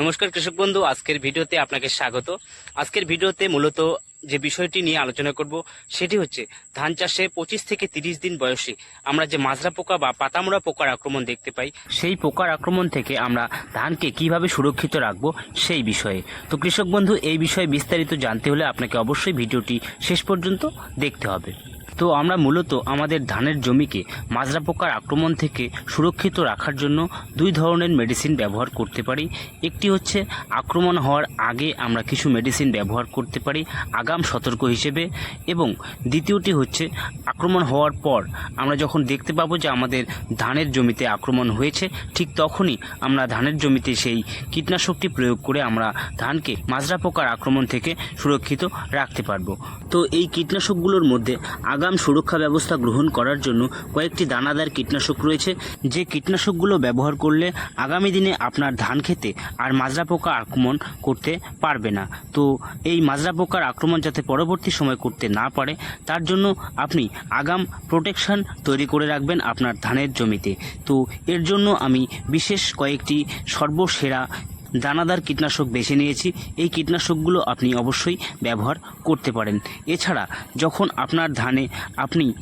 নমস্কার কৃষক বন্ধু, আজকের ভিডিওতে আপনাকে স্বাগত। আজকের ভিডিওতে মূলত যে বিষয়টি নিয়ে আলোচনা করব, সেটি হচ্ছে ধান চাষে পঁচিশ থেকে তিরিশ দিন বয়সে আমরা যে মাজরা পোকা বা পাতামোড়া পোকার আক্রমণ দেখতে পাই, সেই পোকার আক্রমণ থেকে আমরা ধানকে কীভাবে সুরক্ষিত রাখব সেই বিষয়ে। তো কৃষক বন্ধু, এই বিষয়ে বিস্তারিত জানতে হলে আপনাকে অবশ্যই ভিডিওটি শেষ পর্যন্ত দেখতে হবে। তো আমরা মূলত আমাদের ধানের জমিকে মাজরা পোকার আক্রমণ থেকে সুরক্ষিত রাখার জন্য দুই ধরনের মেডিসিন ব্যবহার করতে পারি। একটি হচ্ছে আক্রমণ হওয়ার আগে আমরা কিছু মেডিসিন ব্যবহার করতে পারি আগাম সতর্ক হিসেবে এবং দ্বিতীয়টি হচ্ছে আক্রমণ হওয়ার পর আমরা যখন দেখতে পাবো যে আমাদের ধানের জমিতে আক্রমণ হয়েছে, ঠিক তখনই আমরা ধানের জমিতে সেই কীটনাশকটি প্রয়োগ করে আমরা ধানকে মাজরা পোকার আক্রমণ থেকে সুরক্ষিত রাখতে পারব। তো এই কীটনাশকগুলোর মধ্যে আগাম সুরক্ষা ব্যবস্থা গ্রহণ করার জন্য কয়েকটি দানাদার কীটনাশক রয়েছে। যে কীটনাশকগুলো ব্যবহার করলে আগামী দিনে আপনার ধান খেতে আর মাজরা পোকা আক্রমণ করতে পারবে না। তো এই মাজরা পোকার আক্রমণ যাতে পরবর্তী সময় করতে না পারে, তার জন্য আপনি আগাম প্রোটেকশন তৈরি করে রাখবেন আপনার ধানের জমিতে। তো এর জন্য আমি বিশেষ কয়েকটি সর্বসেরা দানাদার কীটনাশক বেছে নিয়েছি। এই কীটনাশকগুলো আপনি অবশ্যই ব্যবহার করতে পারেন। এছাড়া যখন আপনার ধানে আপনি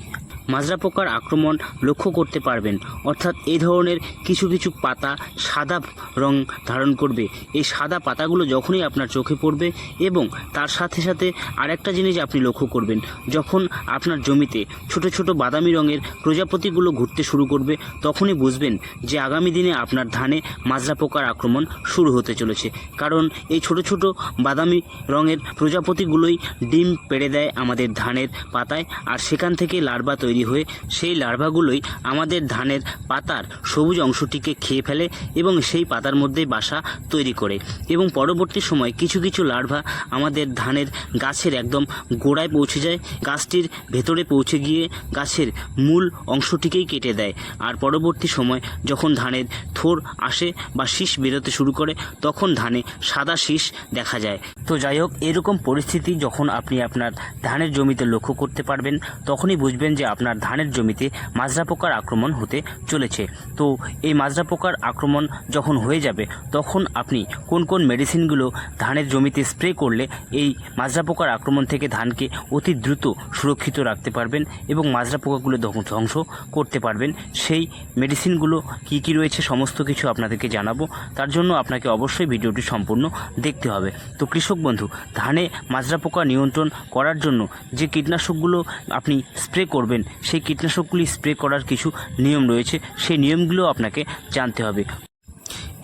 মাজরা পোকার আক্রমণ লক্ষ্য করতে পারবেন। অর্থাৎ এই ধরনের কিছু কিছু পাতা সাদা রং ধারণ করবে। এই সাদা পাতাগুলো যখনই আপনার চোখে পড়বে এবং তার সাথে সাথে আরেকটা জিনিস আপনি লক্ষ্য করবেন, যখন আপনার জমিতে ছোট ছোট বাদামি রঙের প্রজাপতিগুলো ঘুরতে শুরু করবে, তখনই বুঝবেন যে আগামী দিনে আপনার ধানে মাজরা পোকার আক্রমণ শুরু হতে চলেছে। কারণ এই ছোট ছোট বাদামি রঙের প্রজাপতিগুলোই ডিম পেড়ে দেয় আমাদের ধানের পাতায়, আর সেখান থেকে লার্ভা তৈরি হয়ে সেই লার্ভাগুলোই আমাদের ধানের পাতার সবুজ অংশটিকে খেয়ে ফেলে এবং সেই পাতার মধ্যে বাসা তৈরি করে। এবং পরবর্তী সময় কিছু কিছু লার্ভা আমাদের ধানের গাছের একদম গোড়ায় পৌঁছে যায়, গাছটির ভেতরে পৌঁছে গিয়ে গাছের মূল অংশটিকেই কেটে দেয়। আর পরবর্তী সময় যখন ধানের থোর আসে বা শীষ বেরোতে শুরু করে, তখন ধানে সাদা শীষ দেখা যায়। তো যাই হোক, এরকম পরিস্থিতি যখন আপনি আপনার ধানের জমিতে লক্ষ্য করতে পারবেন, তখনই বুঝবেন যে আপনার ধানের জমিতে মাজরা পোকার আক্রমণ হতে চলেছে। তো এই মাজরা পোকার আক্রমণ যখন হয়ে যাবে, তখন আপনি কোন কোন মেডিসিনগুলো ধানের জমিতে স্প্রে করলে এই মাজরা পোকার আক্রমণ থেকে ধানকে অতি দ্রুত সুরক্ষিত রাখতে পারবেন এবং মাজরা পোকাগুলো ধ্বং- ধ্বংস করতে পারবেন? সেই মেডিসিনগুলো কি কি রয়েছে সমস্ত কিছু আপনাদেরকে জানাব। তার জন্য আপনাকে অবশ্যই ভিডিওটি সম্পূর্ণ দেখতে হবে। তো কৃষক বন্ধু, ধানে মাজরা পোকা নিয়ন্ত্রণ করার জন্য যে কীটনাশকগুলো আপনি স্প্রে করবেন সেই কীটনাশকগুলি স্প্রে করার কিছু নিয়ম রয়েছে, সেই নিয়মগুলো আপনাকে জানতে হবে।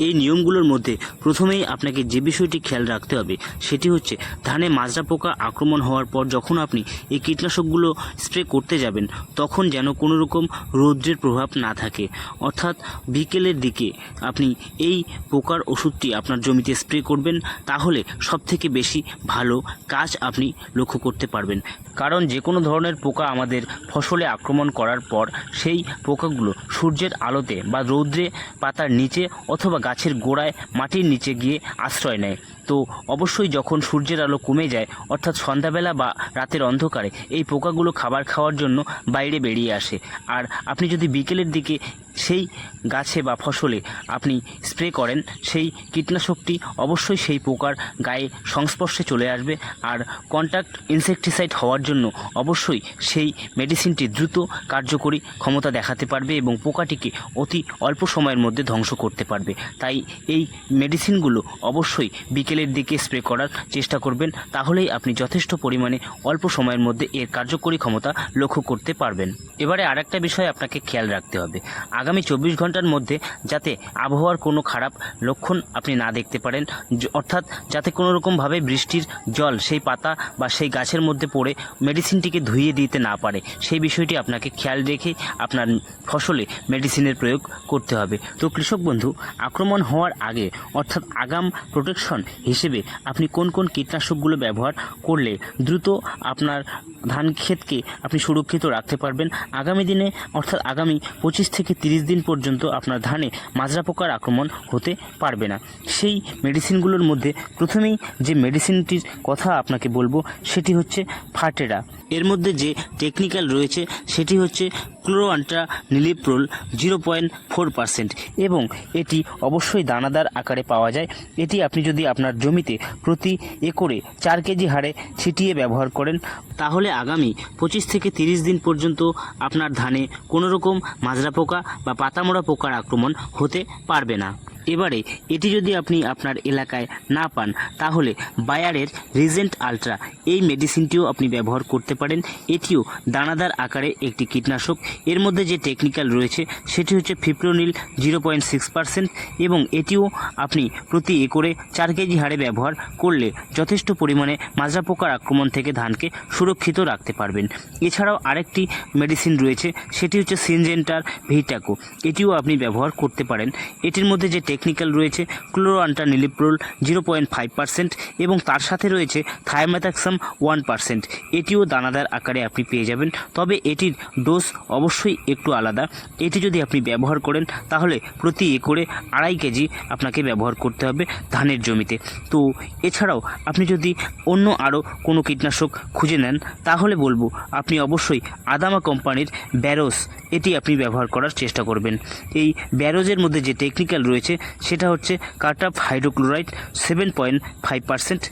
এই নিয়মগুলোর মধ্যে প্রথমেই আপনাকে যে বিষয়টি খেয়াল রাখতে হবে, সেটি হচ্ছে ধানে মাজরা পোকা আক্রমণ হওয়ার পর যখন আপনি এই কীটনাশকগুলো স্প্রে করতে যাবেন, তখন যেন কোনো রকম রৌদ্রের প্রভাব না থাকে। অর্থাৎ বিকেলের দিকে আপনি এই পোকার ওষুধটি আপনার জমিতে স্প্রে করবেন, তাহলে সবথেকে বেশি ভালো কাজ আপনি লক্ষ্য করতে পারবেন। কারণ যে কোনো ধরনের পোকা আমাদের ফসলে আক্রমণ করার পর সেই পোকাগুলো সূর্যের আলোতে বা রৌদ্রে পাতার নিচে অথবা গাছের গোড়ায় মাটির নিচে গিয়ে আশ্রয় নেয়। তো অবশ্যই যখন সূর্যের আলো কমে যায়, অর্থাৎ সন্ধ্যাবেলা বা রাতের অন্ধকারে, এই পোকাগুলো খাবার খাওয়ার জন্য বাইরে বেরিয়ে আসে। আর আপনি যদি বিকেলের দিকে সেই গাছে বা ফসলে আপনি স্প্রে করেন, সেই কীটনাশকটি অবশ্যই সেই পোকার গায়ে সংস্পর্শে চলে আসবে। আর কন্ট্যাক্ট ইনসেকটিসাইড হওয়ার জন্য অবশ্যই সেই মেডিসিনটি দ্রুত কার্যকরী ক্ষমতা দেখাতে পারবে এবং পোকাটিকে অতি অল্প সময়ের মধ্যে ধ্বংস করতে পারবে। তাই এই মেডিসিনগুলো অবশ্যই বিকেলের দিকে স্প্রে করার চেষ্টা করবেন, তাহলেই আপনি যথেষ্ট পরিমাণে অল্প সময়ের মধ্যে এর কার্যকরী ক্ষমতা লক্ষ্য করতে পারবেন। এবারে আরেকটা বিষয় আপনাকে খেয়াল রাখতে হবে। আগামী চব্বিশ ঘণ্টার মধ্যে যাতে আবহাওয়ার কোনো খারাপ লক্ষণ আপনি না দেখতে পারেন অর্থাৎ যাতে কোনো রকমভাবে বৃষ্টির জল সেই পাতা বা সেই গাছের মধ্যে পড়ে মেডিসিনটিকে ধুইয়ে দিতে না পারে, সেই বিষয়টি আপনাকে খেয়াল রেখে আপনার ফসলে মেডিসিনের প্রয়োগ করতে হবে। তো কৃষক বন্ধু, আক্রমণ হওয়ার আগে, অর্থাৎ আগাম প্রোটেকশন হিসেবে আপনি কোন কোন কীটনাশকগুলো ব্যবহার করলে দ্রুত আপনার ধান ক্ষেতকে আপনি সুরক্ষিত রাখতে পারবেন? আগামী দিনে, অর্থাৎ আগামী পঁচিশ থেকে তিরিশ দিন পর্যন্ত আপনার ধানে মাজরা পোকার আক্রমণ হতে পারবে না। সেই মেডিসিনগুলোর মধ্যে প্রথমেই যে মেডিসিনটির কথা আপনাকে বলব, সেটি হচ্ছে ফাটেরা এর মধ্যে যে টেকনিক্যাল রয়েছে, সেটি হচ্ছে chlorantraniliprole zero point four percent এবং এটি অবশ্যই দানাদার আকারে পাওয়া যায়। এটি আপনি যদি আপনার জমিতে প্রতি একরে চার কেজি হারে ছিটিয়ে ব্যবহার করেন। তাহলে আগামী পঁচিশ থেকে তিরিশ দিন পর্যন্ত আপনার ধানে কোনো রকম মাজরা পোকা বা পাতামোড়া পোকার আক্রমণ হতে পারবে না। এবারে এটি যদি আপনি আপনার এলাকায় না পান, তাহলে বায়ারের রিজেন্ট আলট্রা এই মেডিসিনটিও আপনি ব্যবহার করতে পারেন। এটিও দানাদার আকারে একটি কীটনাশক। এর মধ্যে যে টেকনিক্যাল রয়েছে, সেটি হচ্ছে fipronil zero point six percent এবং এটিও আপনি প্রতি একরে চার কেজি হারে ব্যবহার করলে যথেষ্ট পরিমাণে মাজরা পোকার আক্রমণ থেকে ধানকে সুরক্ষিত রাখতে পারবেন। এছাড়াও আরেকটি মেডিসিন রয়েছে, সেটি হচ্ছে সিনজেন্টার ভিটাকো এটিও আপনি ব্যবহার করতে পারেন। এটির মধ্যে যে টেকনিক্যাল রয়েছে chlorantraniliprole zero point five percent এবং তার সাথে রয়েছে থায়ামেথাক্সাম ওয়ান পার্সেন্ট এটিও দানাদার আকারে আপনি পেয়ে যাবেন। তবে এটির ডোজ অবশ্যই একটু আলাদা। এটি যদি আপনি ব্যবহার করেন, তাহলে প্রতি একরে আড়াই কেজি আপনাকে ব্যবহার করতে হবে ধানের জমিতে। তো এছাড়াও আপনি যদি অন্য আরও কোনো কীটনাশক খুঁজে নেন, তাহলে বলব আপনি অবশ্যই আদামা কোম্পানির ব্যারোস এটি আপনি ব্যবহার করার চেষ্টা করবেন। এই ব্যারোজের মধ্যে যে টেকনিক্যাল রয়েছে সেটা হচ্ছে cartap hydrochloride seven point five percent.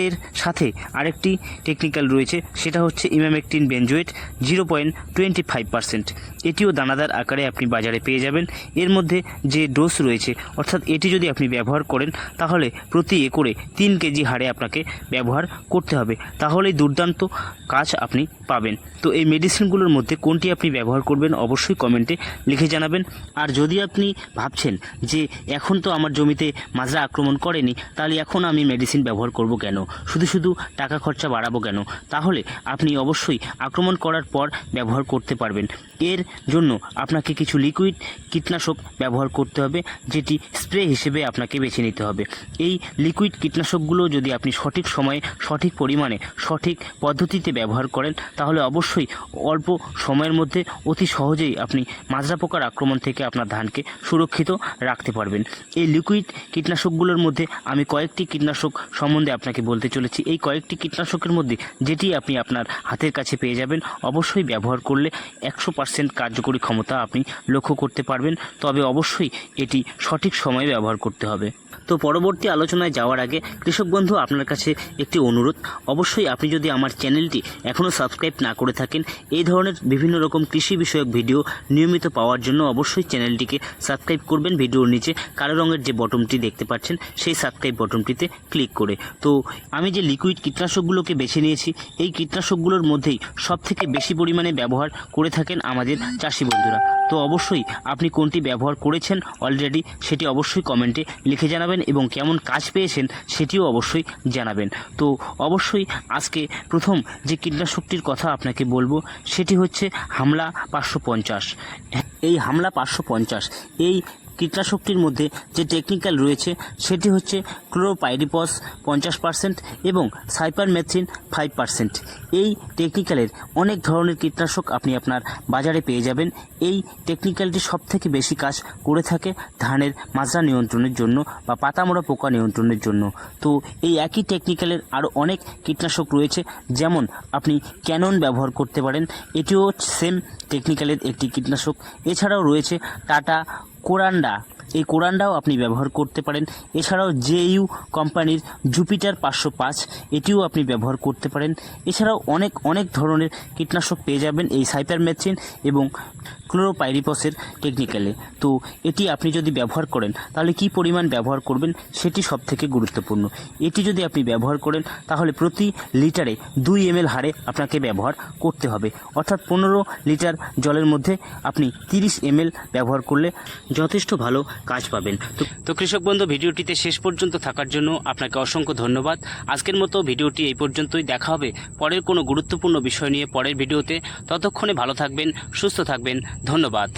এর সাথে আরেকটি টেকনিক্যাল রয়েছে, সেটা হচ্ছে emamectin benzoate zero point twenty five percent. এটিও দানাদার আকারে আপনি বাজারে পেয়ে যাবেন। এর মধ্যে যে ডোজ রয়েছে, অর্থাৎ এটি যদি আপনি ব্যবহার করেন, তাহলে প্রতি একরে তিন কেজি হারে আপনাকে ব্যবহার করতে হবে। তাহলেই দুর্দান্ত কাজ আপনি পাবেন। তো এই মেডিসিনগুলোর মধ্যে কোনটি আপনি ব্যবহার করবেন, অবশ্যই কমেন্টে লিখে জানাবেন। আর যদি আপনি ভাবছেন যে এখন তো আমার জমিতে মাজরা আক্রমণ করেনি, তাহলে এখন আমি মেডিসিন ব্যবহার করব কেন? শুধু শুধু টাকা খরচা বাড়াবো কেন? তাহলে আপনি অবশ্যই আক্রমণ করার পর ব্যবহার করতে পারবেন। এর জন্য আপনাকে কিছু লিকুইড কীটনাশক ব্যবহার করতে হবে, যেটি স্প্রে হিসেবে আপনাকে বেছে নিতে হবে। এই লিকুইড কীটনাশকগুলো যদি আপনি সঠিক সময়ে, সঠিক পরিমাণে, সঠিক পদ্ধতিতে ব্যবহার করেন, তাহলে অবশ্যই অল্প সময়ের মধ্যে অতি সহজেই আপনি মাজরা পোকার আক্রমণ থেকে আপনার ধানকে সুরক্ষিত রাখতে পারবেন। এই লিকুইড কীটনাশকগুলোর মধ্যে আমি কয়েকটি কীটনাশক সম্বন্ধে আপনাকে বলতে চলেছি। এই কয়েকটি কীটনাশকের মধ্যে যেটি আপনি আপনার হাতের কাছে পেয়ে যাবেন, অবশ্যই ব্যবহার করলে একশো পার্সেন্ট কার্যকরী ক্ষমতা আপনি লক্ষ্য করতে পারবেন, তবে অবশ্যই এটি সঠিক সময়ে ব্যবহার করতে হবে। তো পরবর্তী আলোচনায় যাওয়ার আগে কৃষক বন্ধু, আপনার কাছে একটি অনুরোধ। অবশ্যই আপনি যদি আমার চ্যানেলটি এখনও সাবস্ক্রাইব না করে থাকেন, এই ধরনের বিভিন্ন রকম কৃষি বিষয়ক ভিডিও নিয়মিত পাওয়ার জন্য অবশ্যই চ্যানেলটিকে সাবস্ক্রাইব করবেন। ভিডিওর নিচে কালো রঙের যে বটনটি দেখতে পাচ্ছেন, সেই সাবস্ক্রাইব বটনটিতে ক্লিক করে। তো আমি যে লিকুইড কীটনাশকগুলোকে বেছে নিয়েছি, এই কীটনাশকগুলোর মধ্যেই সব থেকে বেশি পরিমাণে ব্যবহার করে থাকেন আমাদের চাষি বন্ধুরা। তো অবশ্যই আপনি কোনটি ব্যবহার করেছেন অলরেডি সেটি অবশ্যই কমেন্টে লিখে জানাবেন এবং কেমন কাজ পেয়েছেন সেটিও অবশ্যই জানাবেন। তো অবশ্যই আজকে প্রথম যে কীটনাশকটির কথা আপনাকে বলব, সেটি হচ্ছে হামলা পাঁচশো পঞ্চাশ। এই হামলা পাঁচশো পঞ্চাশ, এই কীটনাশকটির মধ্যে যে টেকনিক্যাল রয়েছে, সেটি হচ্ছে ক্লোরোপাইরিপস পঞ্চাশ পার্সেন্ট এবং সাইপারমেথ্রিন ফাইভ পার্সেন্ট এই টেকনিক্যালের অনেক ধরনের কীটনাশক আপনি আপনার বাজারে পেয়ে যাবেন। এই টেকনিক্যালটি সব থেকে বেশি কাজ করে থাকে ধানের মাজরা নিয়ন্ত্রণের জন্য বা পাতামোড়া পোকা নিয়ন্ত্রণের জন্য। তো এই একই টেকনিক্যালের আরও অনেক কীটনাশক রয়েছে, যেমন আপনি ক্যানন ব্যবহার করতে পারেন। এটিও সেম টেকনিক্যালের একটি কীটনাশক। এছাড়াও রয়েছে টাটা কোরান্ডা এই কোরান্ডাও আপনি ব্যবহার করতে পারেন। এছাড়াও জেইউ কোম্পানির জুপিটার পাঁচশো পাঁচ, এটিও আপনি ব্যবহার করতে পারেন। এছাড়াও অনেক অনেক ধরনের কীটনাশক পেয়ে যাবেন এই সাইপার সাইপারমেথ্রিন এবং ক্লোরোপাইরিপসের টেকনিক্যালে। তো এটি আপনি যদি ব্যবহার করেন, তাহলে কি পরিমাণ ব্যবহার করবেন সেটি সব থেকে গুরুত্বপূর্ণ। এটি যদি আপনি ব্যবহার করেন, তাহলে প্রতি লিটারে দুই এম হারে আপনাকে ব্যবহার করতে হবে। অর্থাৎ পনেরো লিটার জলের মধ্যে আপনি তিরিশ এম ব্যবহার করলে যথেষ্ট ভালো কাজ পাবেন। তো কৃষক বন্ধু, ভিডিওটিতে শেষ পর্যন্ত থাকার জন্য আপনাকে অসংখ্য ধন্যবাদ। আজকের মতো ভিডিওটি এই পর্যন্তই। দেখা হবে পরের কোনো গুরুত্বপূর্ণ বিষয় নিয়ে পরের ভিডিওতে। ততক্ষণে ভালো থাকবেন, সুস্থ থাকবেন। ধন্যবাদ।